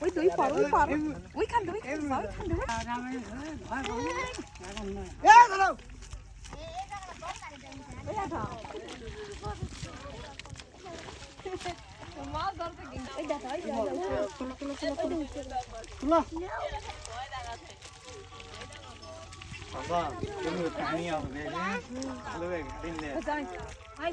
Ui, tụi phở, tụi phở. Ui, khăn đuổi, khăn đuổi, khăn đuổi. Ê, tụi đâu? Baba, cái người cái này ở đây, lười cái này.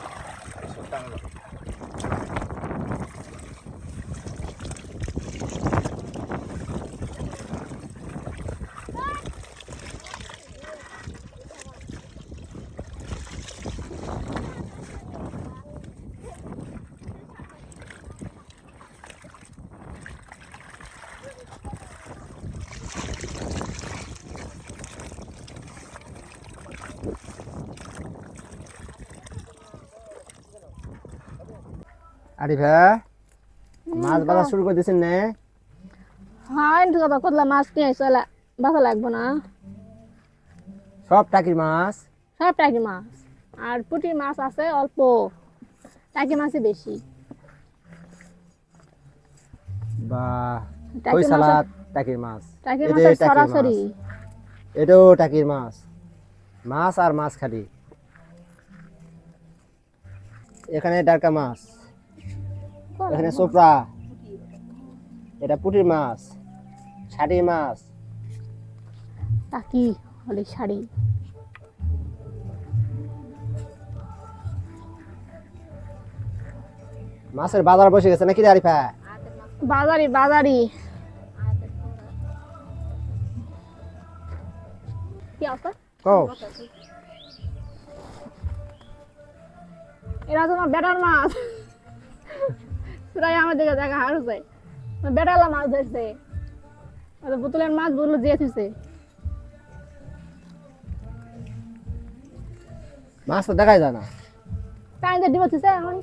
দেখতে আরে ভাই মাছ বাজার শুরু করে দিছেন না। হ্যাঁ কথা করলাম মাছ নিয়ে চলে বাসা লাগবো না। সব টাকির মাছ। সব টাকি মাছ আর পুঁটি মাছ আছে অল্প টাকি মাছই বেশি। বা কই মাছ সালাদ? টাকির মাছ। টাকি এটাই মাছের টাকি সরাসরি। এটাও টাকির মাছ। মাছ আর মাছ খালি। এখানে ডারকা মাছ। এখানে সোপরা এটা পুটির মাছ ছাড়ি মাছ। টাকি হলে শাড়ি? মাছের বাজার বসে গেছে নাকি আরিফা? বাজারি বাজারি। এরা তোমার বেটার মাছ। সেটাই আমার দিকে দেখা যায় বেটালা মাছ ধরছে। বোতলের মাছ বলল যে থুছে মাছ তো দেখাই যায় না। তাই ডিম থুছে এখন।